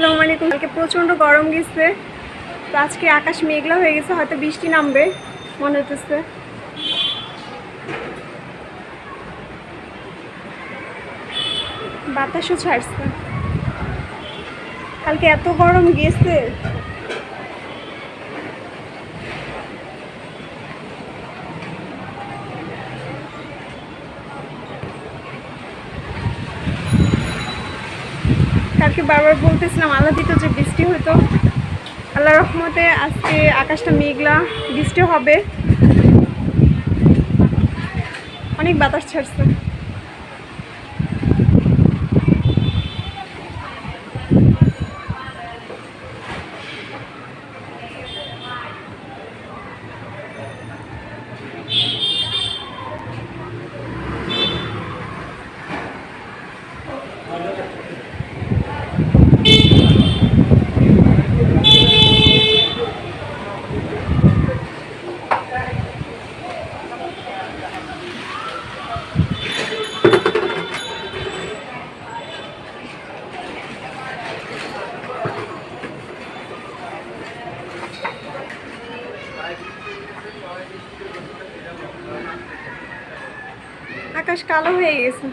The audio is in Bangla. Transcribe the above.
আসসালামু আলাইকুম। কালকে প্রচণ্ড গরম গেছে। তো আজকে আকাশ মেঘলা হয়ে গেছে, হয়তো বৃষ্টি নামবে, মনে হতেছে বাতাসও ছাড়ছে। কালকে এত গরম গেছে। কালকে বারবার বলতেছিলাম, আল্লাহ দিত যে বৃষ্টি হতো আল্লাহ রহমতে আজকে আকাশটা মেঘলা বৃষ্টি হবে। অনেক বাতাস ছাড়ছে। আকাশ কালো হয়ে গেছে